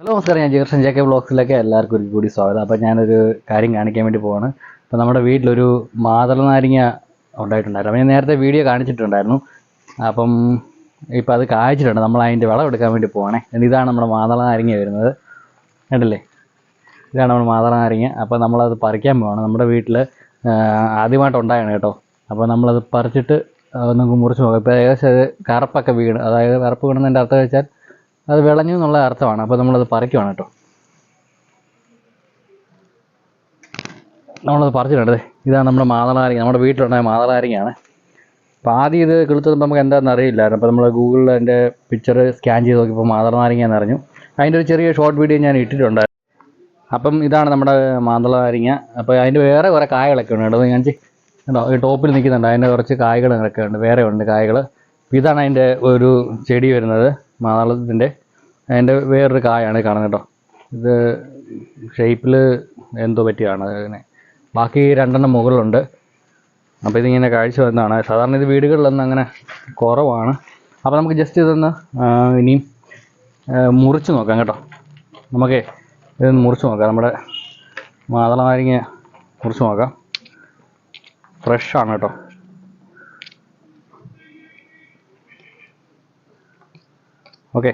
Hello നമസ്കാരം ഞാൻ ജീർഷൻ J K ബ്ലോഗ്സിലേക്ക് എല്ലാവർക്കും ഒരു കൂടി സ്വാഗതം. അപ്പോൾ ഞാനൊരു കാര്യം കാണിക്കാൻ വേണ്ടി പോവാണ്. അപ്പോൾ നമ്മുടെ വീട്ടിലൊരു മാതള നാരങ്ങ ഉണ്ടായിട്ടുണ്ടായിരുന്നു. അപ്പോൾ ഞാൻ നേരത്തെ വീഡിയോ കാണിച്ചിട്ടുണ്ടായിരുന്നു. അപ്പം ഇപ്പോൾ അത് കായ്ച്ചിട്ടുണ്ട്. നമ്മൾ അതിന്റെ എടുക്കാൻ വേണ്ടി പോവാണേ. ഇതാണ് നമ്മുടെ മാതള നാരങ്ങ വരുന്നത്. കണ്ടില്ലേ? ഇതാണ് നമ്മുടെ മാതള നാരങ്ങ. അപ്പോൾ നമ്മളത് പറിക്കാൻ പോവാണ്. നമ്മുടെ വീട്ടിൽ ആദ്യമായിട്ട് ഉണ്ടായാണ് കേട്ടോ. അപ്പോൾ നമ്മളത് പറിച്ചിട്ട് നമുക്ക് മുറിച്ച് നോക്കാം. ഇപ്പോൾ ഏകദേശം അത് കറുപ്പൊക്കെ വീണ് അതായത് കറുപ്പ് വീണെന്നതിന്റെ അർത്ഥം വെച്ചാൽ അത് വിളഞ്ഞു എന്നുള്ള അർത്ഥമാണ്. അപ്പോൾ നമ്മളത് പറിക്കുവാണ് കേട്ടോ. നമ്മളത് പറിച്ചിട്ടുണ്ട് ഇതാണ് നമ്മുടെ മാതളാരിങ്ങ നമ്മുടെ വീട്ടിലുണ്ടായ മാതളാരിങ്ങയാണ് അപ്പോൾ ആദ്യം ഇത് കിളുത്തത് നമുക്ക് എന്താണെന്ന് അറിയില്ലായിരുന്നു. അപ്പോൾ നമ്മൾ ഗൂഗിളിൽ അതിന്റെ പിക്ചർ സ്കാൻ ചെയ്ത് നോക്കിയപ്പോൾ മാതളനാരങ്ങ എന്ന് അറിഞ്ഞു. അതിന്റെ ഒരു ചെറിയ ഷോർട്ട് വീഡിയോ ഞാൻ ഇട്ടിട്ടുണ്ട്. അപ്പം ഇതാണ് നമ്മുടെ മാന്തള അപ്പോൾ അതിന്റെ വേറെ കുറേ കായകളൊക്കെ ഉണ്ട് കേട്ടോ. ഞാൻ ഉണ്ടോ ഈ ടോപ്പിൽ നിൽക്കുന്നുണ്ട്. അതിന്റെ കുറച്ച് കായകളൊക്കെ ഉണ്ട്. വേറെ ഉണ്ട് കായകൾ ഇതാണ് അതിന്റെ ഒരു ചെടി വരുന്നത്. മാതളത്തിന്റെ അതിന്റെ വേറൊരു കായാണ് കാണുന്നത് കേട്ടോ. ഇത് ഷേപ്പിൽ എന്തോ പറ്റിയാണ് അതിനെ. ബാക്കി രണ്ടെണ്ണം മുകളിലുണ്ട്. അപ്പോൾ ഇതിങ്ങനെ കാഴ്ച വന്നതാണ്. സാധാരണ ഇത് വീടുകളിലൊന്നും അങ്ങനെ കുറവാണ്. അപ്പോൾ നമുക്ക് ജസ്റ്റ് ഇതൊന്ന് ഇനിയും മുറിച്ച് നോക്കാം കേട്ടോ. നമുക്കേ ഇതൊന്ന് മുറിച്ച് നോക്കാം. നമ്മുടെ മാതള നാരങ്ങ മുറിച്ച് നോക്കാം. ഫ്രഷാണ് കേട്ടോ. ഓക്കെ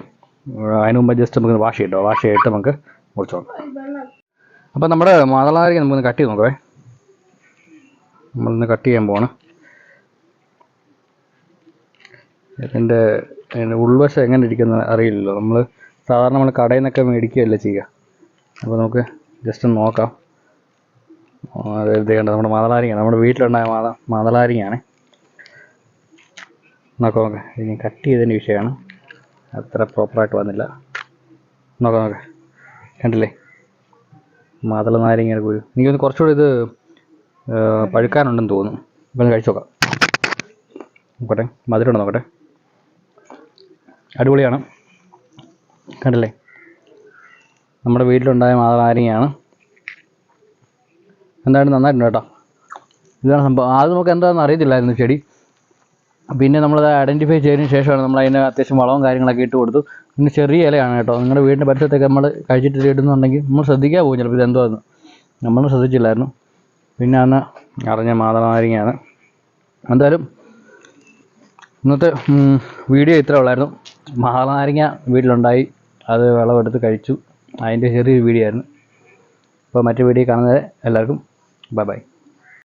അതിന് മുമ്പ് ജസ്റ്റ് നമുക്ക് വാഷ് ചെയ്യട്ടോ. വാഷ് ചെയ്തിട്ട് നമുക്ക് മുറിച്ച് നോക്കാം. അപ്പോൾ നമ്മുടെ മാതള നാരങ്ങ നമുക്കൊന്ന് കട്ട് ചെയ്ത് നോക്കവേ. നമ്മളിന്ന് കട്ട് ചെയ്യാൻ പോവാണ്. ഇതിന്റെ ഉൾവശം എങ്ങനെ ഇരിക്കുന്നത് അറിയില്ലല്ലോ. നമ്മൾ സാധാരണ നമ്മൾ കടയിൽ നിന്നൊക്കെ മേടിക്കുകയല്ലേ ചെയ്യുക. അപ്പോൾ നമുക്ക് ജസ്റ്റ് ഒന്ന് നോക്കാം. കണ്ടോ നമ്മുടെ മാതളാരിങ്ങ നമ്മുടെ വീട്ടിലുണ്ടായ മാത മാതളാരിങ്ങയാണ് നോക്കാം നോക്കാം ഇനി കട്ട് ചെയ്തതിന്റെ വിഷയമാണ്. അത്ര പ്രോപ്പറായിട്ട് വന്നില്ല. നോക്കാം നോക്കാം. കണ്ടില്ലേ? മാതള നാരങ്ങയുടെ കുരു. എനിക്കൊന്ന് കുറച്ചുകൂടി ഇത് പഴുക്കാനുണ്ടെന്ന് തോന്നുന്നു. ഇപ്പം കഴിച്ചു നോക്കാം. നോക്കട്ടെ. മധുരമുണ്ടോ നോക്കട്ടെ? അടിപൊളിയാണ്. കണ്ടില്ലേ? നമ്മുടെ വീട്ടിലുണ്ടായ മാതള നാരങ്ങയാണ്. എന്തായാലും നന്നായിട്ടുണ്ട് കേട്ടോ. ഇതാണ് സംഭവം. ആദ്യം നമുക്ക് എന്താണെന്ന് അറിയത്തില്ലായിരുന്നു ചെടി. പിന്നെ നമ്മൾ നമ്മളത് ഐഡന്റിഫൈ ചെയ്തതിന് ശേഷമാണ് നമ്മൾ അതിന് അത്യാവശ്യം വളവും കാര്യങ്ങളൊക്കെ ഇട്ട് കൊടുത്തു. പിന്നെ ചെറിയ ഇലയാണ് കേട്ടോ. നിങ്ങളുടെ വീടിന്റെ പരിസരത്തൊക്കെ നമ്മൾ കഴിച്ചിട്ട് ഇടുന്നുണ്ടെങ്കിൽ നമ്മൾ ശ്രദ്ധിക്കാൻ പോകും ചിലപ്പോൾ ഇത് നമ്മളും ശ്രദ്ധിച്ചില്ലായിരുന്നു. പിന്നെ അന്ന് അറിഞ്ഞ മാതളനാരങ്ങയാണ് എന്തായാലും ഇന്നത്തെ വീഡിയോ ഇത്ര ഉള്ളായിരുന്നു. മാതള നാരങ്ങ വീട്ടിലുണ്ടായി. അത് വിളവെടുത്ത് കഴിച്ചു. അതിന്റെ ചെറിയൊരു വീഡിയോ ആയിരുന്നു. അപ്പോൾ മറ്റു വീഡിയോ കാണുന്നത് എല്ലാവർക്കും ബൈ ബൈ.